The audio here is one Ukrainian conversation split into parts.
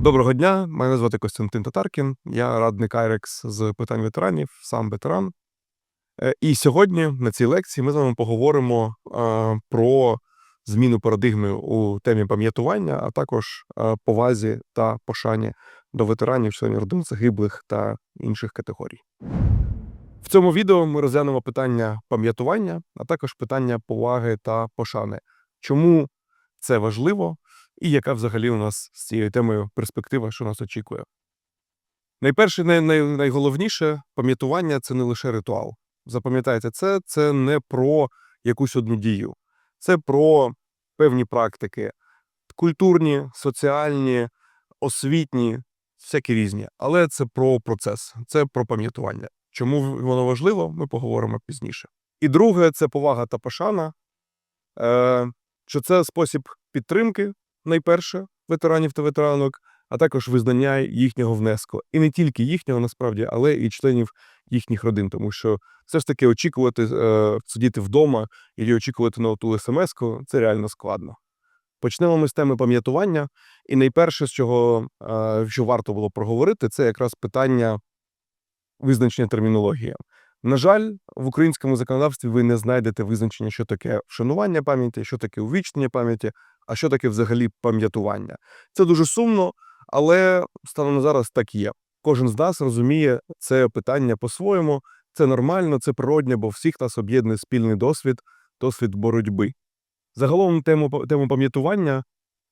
Доброго дня, мене звати Костянтин Татаркін, я радник Айрекс з питань ветеранів, сам ветеран. Е, І сьогодні на цій лекції ми з вами поговоримо про зміну парадигми у темі пам'ятування, а також е, повазі та пошані до ветеранів, членів родин загиблих та інших категорій. В цьому відео ми розглянемо питання пам'ятування, а також питання поваги та пошани. Чому це важливо і яка взагалі у нас з цією темою перспектива, що нас очікує. Найперше, най, най, найголовніше пам'ятування це не лише ритуал. Запам'ятайте, це, це не про якусь одну дію, це про певні практики, культурні, соціальні, освітні, всякі різні. Але це про процес, це про пам'ятування. Чому воно важливо, ми поговоримо пізніше. І друге, це повага та пошана, е, що це спосіб підтримки найперше ветеранів та ветеранок, а також визнання їхнього внеску. І не тільки їхнього насправді, але і членів їхніх родин. Тому що все ж таки очікувати е, сидіти вдома і очікувати на ту смс-ку це реально складно. Почнемо ми з теми пам'ятування. І найперше, з чого е, що варто було проговорити, це якраз питання визначення термінології. На жаль, в українському законодавстві ви не знайдете визначення, що таке вшанування пам'яті, що таке увічнення пам'яті, а що таке взагалі пам'ятування. Це дуже сумно, але станом на зараз так є. Кожен з нас розуміє це питання по-своєму. Це нормально, це природне, бо всіх нас об'єднує спільний досвід, досвід боротьби. Загалом тему, тему пам'ятування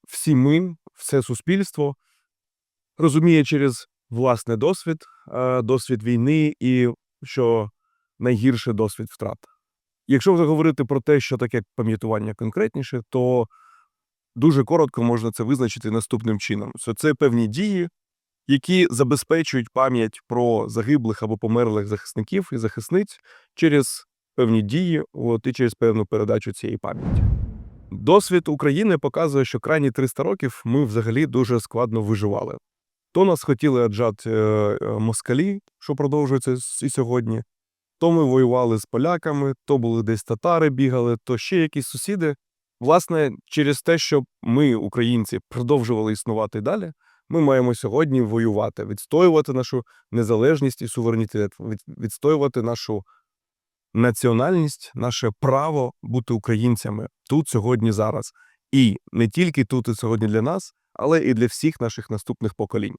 всі ми, все суспільство розуміє через власний досвід, досвід війни і що найгірше досвід втрат. Якщо вже говорити про те, що таке пам'ятування конкретніше, то дуже коротко можна це визначити наступним чином: що це певні дії, які забезпечують пам'ять про загиблих або померлих захисників і захисниць через певні дії, от, і через певну передачу цієї пам'яті. Досвід України показує, що крайні 300 років ми взагалі дуже складно виживали. То нас хотіли аджати е, москалі, що продовжується і сьогодні, то ми воювали з поляками, то були десь татари бігали, то ще якісь сусіди. Власне, через те, що ми, українці, продовжували існувати далі, ми маємо сьогодні воювати, відстоювати нашу незалежність і суверенітет, відстоювати нашу національність, наше право бути українцями тут, сьогодні, зараз. І не тільки тут і сьогодні для нас, але і для всіх наших наступних поколінь.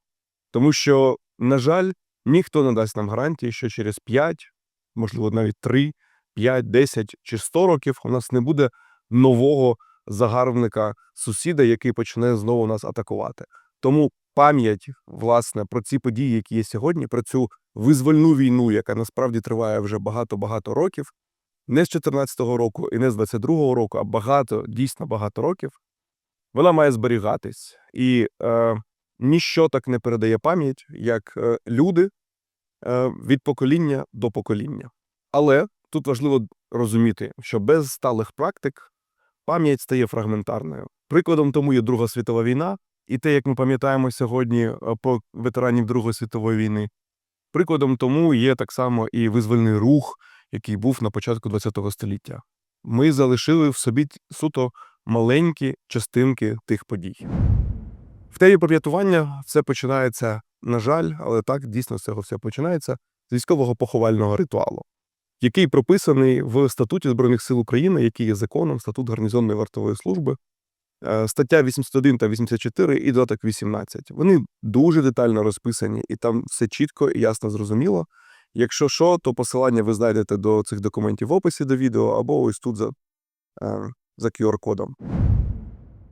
Тому що, на жаль, ніхто не дасть нам гарантії, що через 5, можливо, навіть 3, 5, 10 чи 100 років у нас не буде нового загарбника сусіда, який почне знову нас атакувати. Тому пам'ять власне про ці події, які є сьогодні, про цю визвольну війну, яка насправді триває вже багато-багато років, не з 14-го року і не з 22-го року, а багато, дійсно багато років, вона має зберігатись. І е, ніщо так не передає пам'ять, як е, люди е, від покоління до покоління. Але тут важливо розуміти, що без сталих практик пам'ять стає фрагментарною. Прикладом тому є Друга світова війна, і те, як ми пам'ятаємо сьогодні е, про ветеранів Другої світової війни. Прикладом тому є так само і визвольний рух, який був на початку ХХ століття. Ми залишили в собі суто маленькі частинки тих подій. В темі пам'ятування все починається, на жаль, але так дійсно з цього все починається з військового поховального ритуалу, який прописаний в статуті Збройних сил України, який є законом, статут гарнізонної вартової служби, е, стаття 81 та 84 і додаток 18. Вони дуже детально розписані, і там все чітко і ясно зрозуміло. Якщо що, то посилання ви знайдете до цих документів в описі до відео або ось тут за, е, за QR-кодом.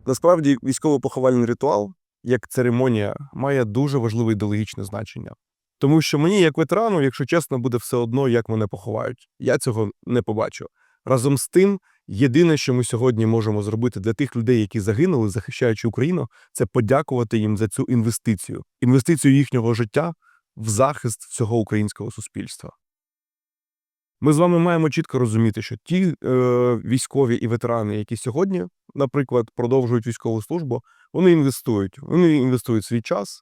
Насправді, військово-поховальний ритуал як церемонія має дуже важливе ідеологічне значення. Тому що мені, як ветерану, якщо чесно, буде все одно, як мене поховають. Я цього не побачу. Разом з тим, єдине, що ми сьогодні можемо зробити для тих людей, які загинули, захищаючи Україну, це подякувати їм за цю інвестицію, інвестицію їхнього життя в захист всього українського суспільства. Ми з вами маємо чітко розуміти, що ті е, військові і ветерани, які сьогодні, наприклад, продовжують військову службу, вони інвестують. Вони інвестують свій час,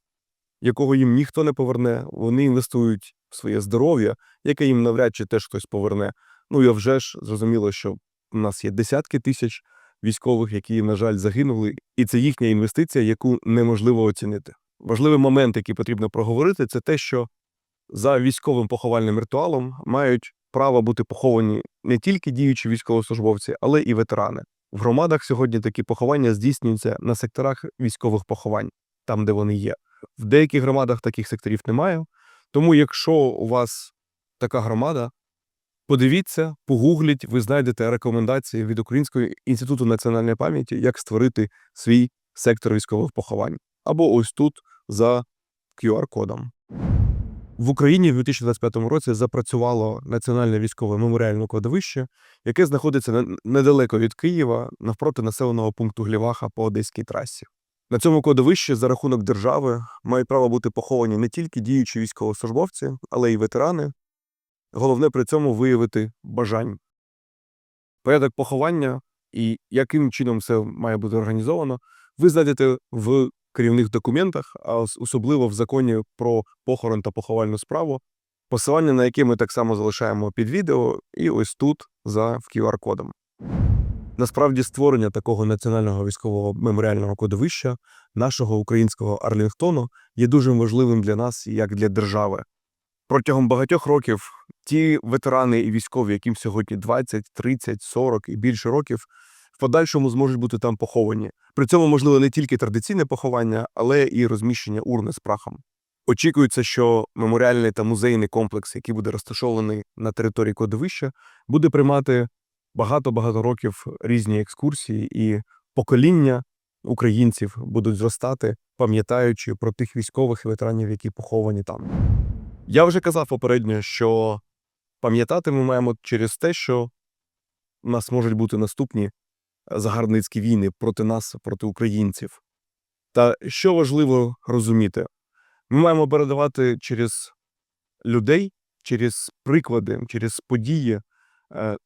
якого їм ніхто не поверне. Вони інвестують в своє здоров'я, яке їм навряд чи теж хтось поверне. Ну і вже ж зрозуміло, що у нас є десятки тисяч військових, які, на жаль, загинули, і це їхня інвестиція, яку неможливо оцінити. важливий момент, який потрібно проговорити, це те, що за військовим поховальним ритуалом мають право бути поховані не тільки діючі військовослужбовці, але і ветерани. В громадах сьогодні такі поховання здійснюються на секторах військових поховань, там, де вони є. В деяких громадах таких секторів немає. Тому, якщо у вас така громада, подивіться, погугліть, ви знайдете рекомендації від Українського інституту національної пам'яті, як створити свій сектор військових поховань. Або ось тут за QR-кодом. В Україні в 2025 році запрацювало національне військове меморіальне кладовище, яке знаходиться недалеко від Києва, навпроти населеного пункту Гліваха по Одеській трасі. На цьому кладовищі за рахунок держави мають право бути поховані не тільки діючі військовослужбовці, але й ветерани. Головне при цьому виявити бажання. Порядок поховання і яким чином це має бути організовано, ви знайдете в керівних документах, а особливо в законі про похорон та поховальну справу, посилання на яке ми так само залишаємо під відео, і ось тут за QR-кодом. Насправді, створення такого національного військового меморіального кодовища, нашого українського Арлінгтону, є дуже важливим для нас як для держави. Протягом багатьох років ті ветерани і військові, яким сьогодні 20, 30, 40 і більше років, в подальшому зможуть бути там поховані. При цьому можливо не тільки традиційне поховання, але і розміщення урни з прахом. Очікується, що меморіальний та музейний комплекс, який буде розташований на території кладовища, буде приймати багато-багато років різні екскурсії, і покоління українців будуть зростати, пам'ятаючи про тих військових і ветеранів, які поховані там. Я вже казав попередньо, що пам'ятати ми маємо через те, що у нас можуть бути наступні загарбницькі війни проти нас, проти українців. Та що важливо розуміти, ми маємо передавати через людей, через приклади, через події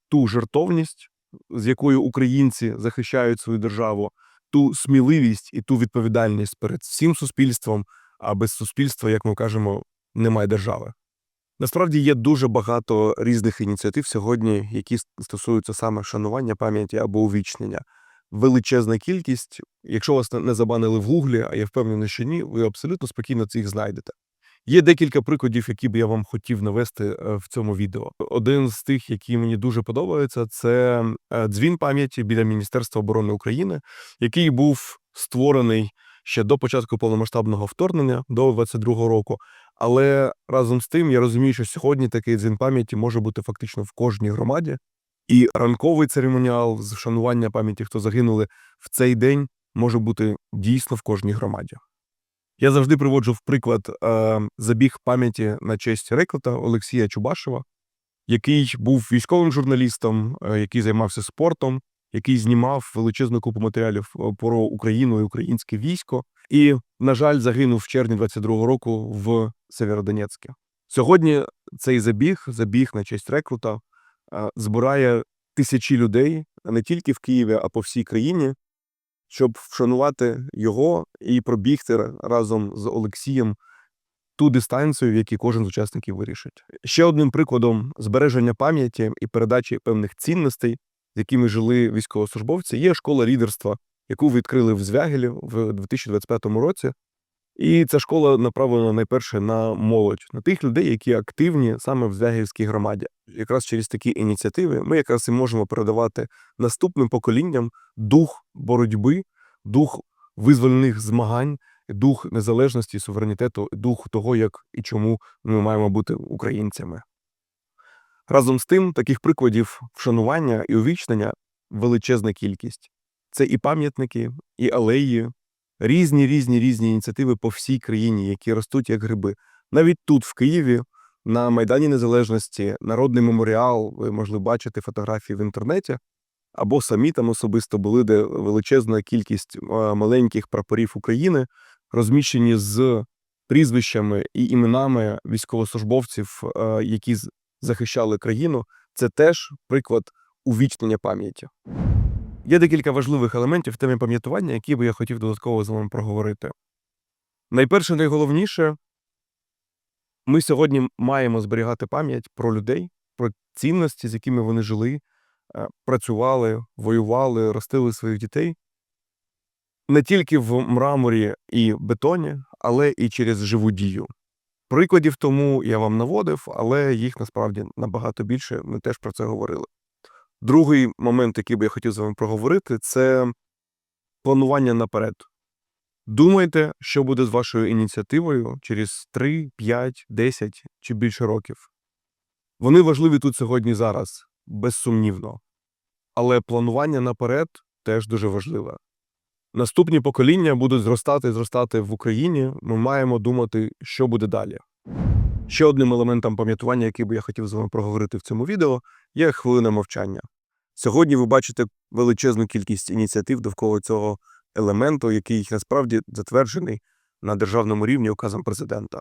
ту жертовність, з якою українці захищають свою державу, ту сміливість і ту відповідальність перед всім суспільством, а без суспільства, як ми кажемо, немає держави. Насправді є дуже багато різних ініціатив сьогодні, які стосуються саме шанування пам'яті або увічнення. Величезна кількість. Якщо вас не- не забанили в Гуглі, а я впевнений, що ні, ви абсолютно спокійно цих знайдете. Є декілька прикладів, які б я вам хотів навести е, в цьому відео. Один з тих, які мені дуже подобаються, це е, дзвін пам'яті біля Міністерства оборони України, який був створений ще до початку повномасштабного вторгнення до 22-го року. Але разом з тим я розумію, що сьогодні такий дзвін пам'яті може бути фактично в кожній громаді, і ранковий церемоніал з вшанування пам'яті, хто загинули в цей день, може бути дійсно в кожній громаді. Я завжди приводжу в приклад е, забіг пам'яті на честь рекрута Олексія Чубашева, який був військовим журналістом, е, який займався спортом, який знімав величезну купу матеріалів е, про Україну і українське військо. І, на жаль, загинув в червні 22-го року в Северодонецьке. Сьогодні цей забіг, забіг на честь рекрута, е, збирає тисячі людей не тільки в Києві, а по всій країні, щоб вшанувати його і пробігти разом з Олексієм ту дистанцію, в якій кожен з учасників вирішить. Ще одним прикладом збереження пам'яті і передачі певних цінностей, з якими жили військовослужбовці, є школа лідерства, яку відкрили в Звягелі в 2025 році. І ця школа направлена найперше на молодь, на тих людей, які активні саме в Звягільській громаді. Якраз через такі ініціативи ми якраз і можемо передавати наступним поколінням дух боротьби, дух визвольних змагань, дух незалежності, суверенітету, дух того, як і чому ми маємо бути українцями. Разом з тим, таких прикладів вшанування і увічнення величезна кількість. Це і пам'ятники, і алеї, різні, різні, різні ініціативи по всій країні, які ростуть як гриби. Навіть тут, в Києві, на Майдані Незалежності, Народний меморіал, ви можливо бачити фотографії в інтернеті, або самі там особисто були, де величезна кількість е, маленьких прапорів України розміщені з прізвищами і іменами військовослужбовців, е, які захищали країну. Це теж приклад увічнення пам'яті. Є декілька важливих елементів в темі пам'ятування, які би я хотів додатково з вами проговорити. Найперше, найголовніше, ми сьогодні маємо зберігати пам'ять про людей, про цінності, з якими вони жили, е, працювали, воювали, ростили своїх дітей. не тільки в мраморі і бетоні, але і через живу дію. Прикладів тому я вам наводив, але їх насправді набагато більше. Ми теж про це говорили. Другий момент, який би я хотів з вами проговорити, це планування наперед. Думайте, що буде з вашою ініціативою через 3, 5, 10 чи більше років. Вони важливі тут сьогодні зараз, безсумнівно. Але планування наперед теж дуже важливе. Наступні покоління будуть зростати і зростати в Україні. Ми маємо думати, що буде далі. Ще одним елементом пам'ятування, який би я хотів з вами проговорити в цьому відео, є хвилина мовчання. Сьогодні ви бачите величезну кількість ініціатив довкола цього елементу, який насправді затверджений на державному рівні указом президента.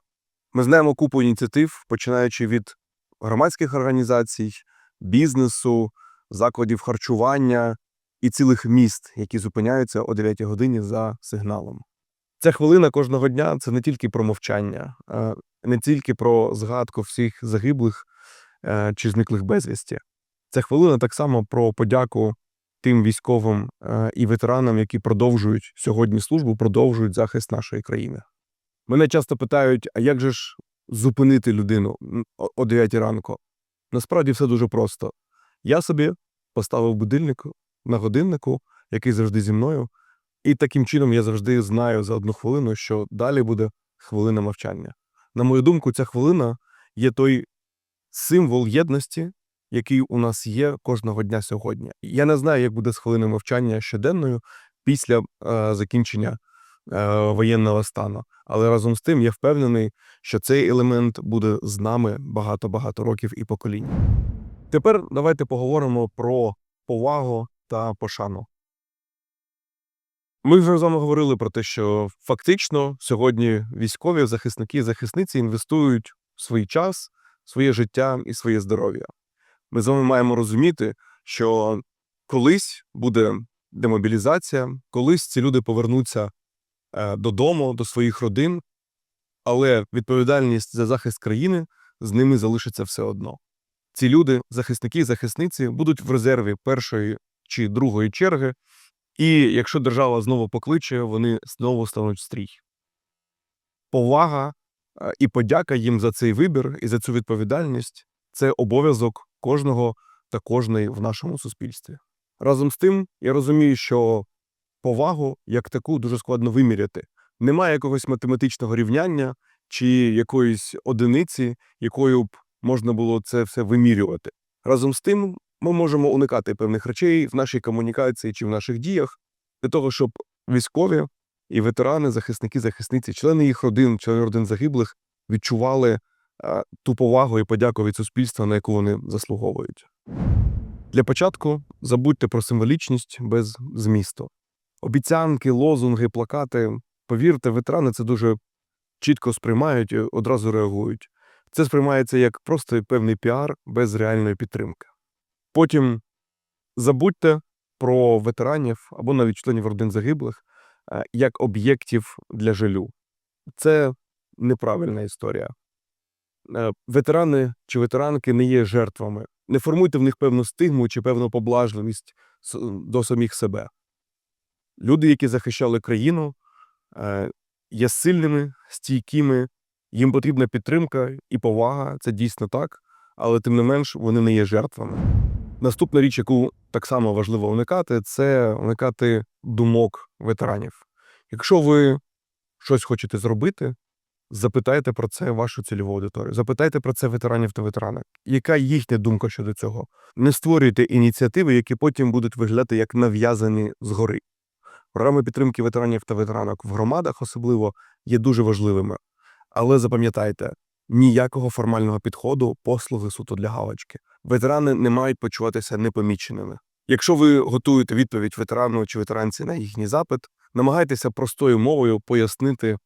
Ми знаємо купу ініціатив, починаючи від громадських організацій, бізнесу, закладів харчування і цілих міст, які зупиняються о 9 годині за сигналом. Ця хвилина кожного дня це не тільки про мовчання, е, не тільки про згадку всіх загиблих е, чи зниклих безвісті. Ця хвилина так само про подяку тим військовим е, і ветеранам, які продовжують сьогодні службу, продовжують захист нашої країни. Мене часто питають: а як же ж зупинити людину о- о 9 ранку? Насправді все дуже просто. Я собі поставив будильник на годиннику, який завжди зі мною, і таким чином я завжди знаю за одну хвилину, що далі буде хвилина мовчання. На мою думку, ця хвилина є той символ єдності, який у нас є кожного дня сьогодні. Я не знаю, як буде з хвилиною мовчання щоденною після е, закінчення е, воєнного стану. Але разом з тим я впевнений, що цей елемент буде з нами багато-багато років і поколінь. Тепер давайте поговоримо про повагу та пошану. Ми вже з вами говорили про те, що фактично сьогодні військові захисники і захисниці інвестують свій час, своє життя і своє здоров'я. Ми з вами маємо розуміти, що колись буде демобілізація, колись ці люди повернуться е, додому, до своїх родин, але відповідальність за захист країни з ними залишиться все одно. Ці люди, захисники і захисниці, будуть в резерві першої чи другої черги, і якщо держава знову покличе, вони знову стануть стрій. Повага е, і подяка їм за цей вибір і за цю відповідальність це обов'язок кожного та кожної в нашому суспільстві. Разом з тим, я розумію, що повагу як таку дуже складно виміряти. Немає якогось математичного рівняння чи якоїсь одиниці, якою б можна було це все вимірювати. Разом з тим, ми можемо уникати певних речей в нашій комунікації чи в наших діях для того, щоб військові і ветерани, захисники, захисниці, члени їх родин, члени родин загиблих відчували ту повагу і подяку від суспільства, на яку вони заслуговують. Для початку забудьте про символічність без змісту. Обіцянки, лозунги, плакати. Повірте, ветерани це дуже чітко сприймають і одразу реагують. Це сприймається як просто певний піар без реальної підтримки. Потім забудьте про ветеранів або навіть членів родин загиблих е, як об'єктів для жалю. Це неправильна історія. Е, Ветерани чи ветеранки не є жертвами. Не формуйте в них певну стигму чи певну поблажливість до самих себе. Люди, які захищали країну, е, є сильними, стійкими, їм потрібна підтримка і повага, це дійсно так, але тим не менш вони не є жертвами. Наступна річ, яку так само важливо уникати, це уникати думок ветеранів. Якщо ви щось хочете зробити, запитайте про це вашу цільову аудиторію, запитайте про це ветеранів та ветеранок. Яка їхня думка щодо цього? Не створюйте ініціативи, які потім будуть виглядати як нав'язані згори. Програми підтримки ветеранів та ветеранок в громадах особливо є дуже важливими. Але запам'ятайте, ніякого формального підходу, послуги суто для галочки. Ветерани не мають почуватися непоміченими. Якщо ви готуєте відповідь ветерану чи ветеранці на їхній запит, намагайтеся простою мовою пояснити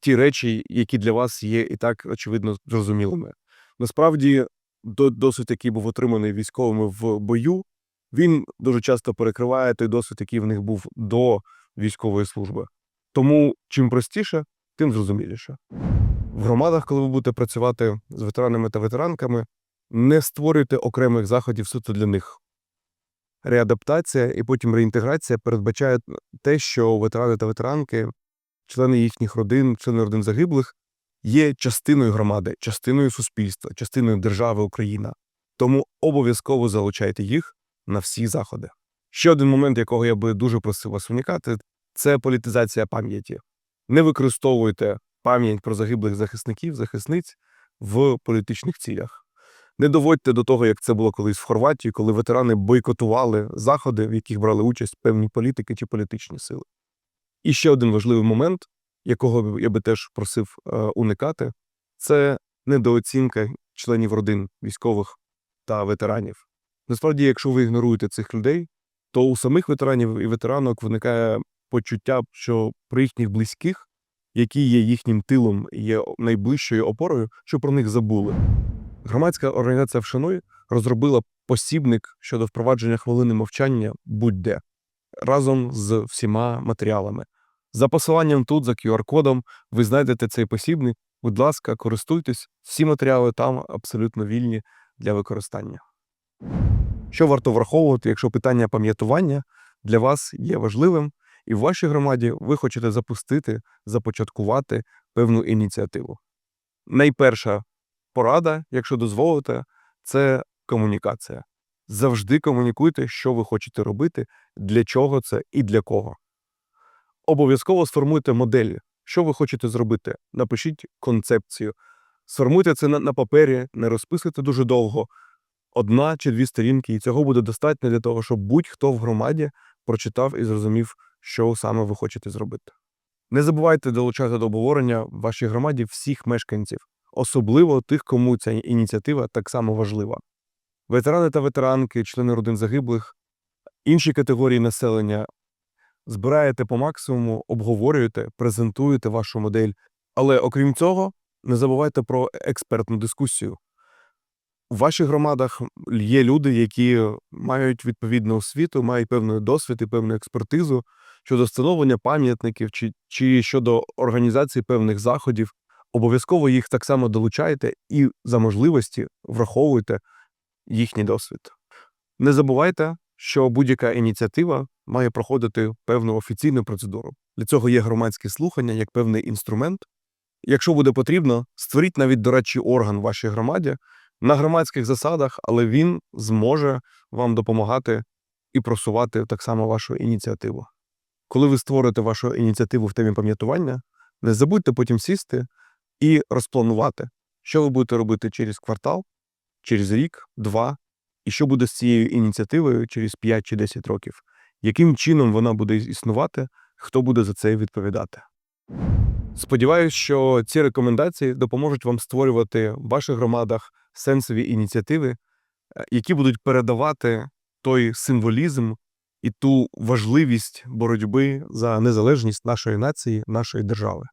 ті речі, які для вас є і так очевидно зрозумілими. Насправді, до- досвід, який був отриманий військовими в бою, він дуже часто перекриває той досвід, який в них був до військової служби. Тому чим простіше, тим зрозуміліше. В громадах, коли ви будете працювати з ветеранами та ветеранками, не створюйте окремих заходів суто для них. реадаптація і потім реінтеграція передбачає те, що ветерани та ветеранки, члени їхніх родин, члени родин загиблих є частиною громади, частиною суспільства, частиною держави Україна. Тому обов'язково залучайте їх на всі заходи. Ще один момент, якого я би дуже просив вас уникати, це політизація пам'яті. Не використовуйте пам'ять про загиблих захисників, захисниць в політичних цілях. Не доводьте до того, як це було колись в Хорватії, коли ветерани бойкотували заходи, в яких брали участь певні політики чи політичні сили. І ще один важливий момент, якого я би теж просив е, уникати, це недооцінка членів родин військових та ветеранів. Насправді, якщо ви ігноруєте цих людей, то у самих ветеранів і ветеранок виникає почуття, що при їхніх близьких, які є їхнім тилом, є найближчою опорою, що про них забули. Громадська організація «Вшануй» розробила посібник щодо впровадження хвилини мовчання будь-де разом з всіма матеріалами. За посиланням тут, за QR-кодом, ви знайдете цей посібник. Будь ласка, користуйтесь, всі матеріали там абсолютно вільні для використання. Що варто враховувати, якщо питання пам'ятування для вас є важливим, і в вашій громаді ви хочете запустити, започаткувати певну ініціативу? Найперша порада, якщо дозволите, це комунікація. Завжди комунікуйте, що ви хочете робити, для чого це і для кого. Обов'язково сформуйте модель, що ви хочете зробити. Напишіть концепцію. Сформуйте це на, на папері, не розписуйте дуже довго. Одна чи дві сторінки, і цього буде достатньо для того, щоб будь-хто в громаді прочитав і зрозумів, що саме ви хочете зробити. Не забувайте долучати до обговорення в вашій громаді всіх мешканців, особливо тих, кому ця ініціатива так само важлива. Ветерани та ветеранки, члени родин загиблих, інші категорії населення збираєте по максимуму, обговорюєте, презентуєте вашу модель. Але окрім цього, не забувайте про експертну дискусію. У ваших громадах є люди, які мають відповідну освіту, мають певний досвід і певну експертизу щодо встановлення пам'ятників чи, чи щодо організації певних заходів. Обов'язково їх так само долучайте і за можливості враховуйте їхній досвід. Не забувайте, що будь-яка ініціатива має проходити певну офіційну процедуру. Для цього є громадські слухання як певний інструмент. Якщо буде потрібно, створіть навіть дорадчий орган в вашій громаді на громадських засадах, але він зможе вам допомагати і просувати так само вашу ініціативу. Коли ви створите вашу ініціативу в темі пам'ятування, не забудьте потім сісти і розпланувати, що ви будете робити через квартал, через рік, два, і що буде з цією ініціативою через 5 чи 10 років, яким чином вона буде існувати, хто буде за це відповідати. Сподіваюсь, що ці рекомендації допоможуть вам створювати в ваших громадах сенсові ініціативи, е, які будуть передавати той символізм і ту важливість боротьби за незалежність нашої нації, нашої держави.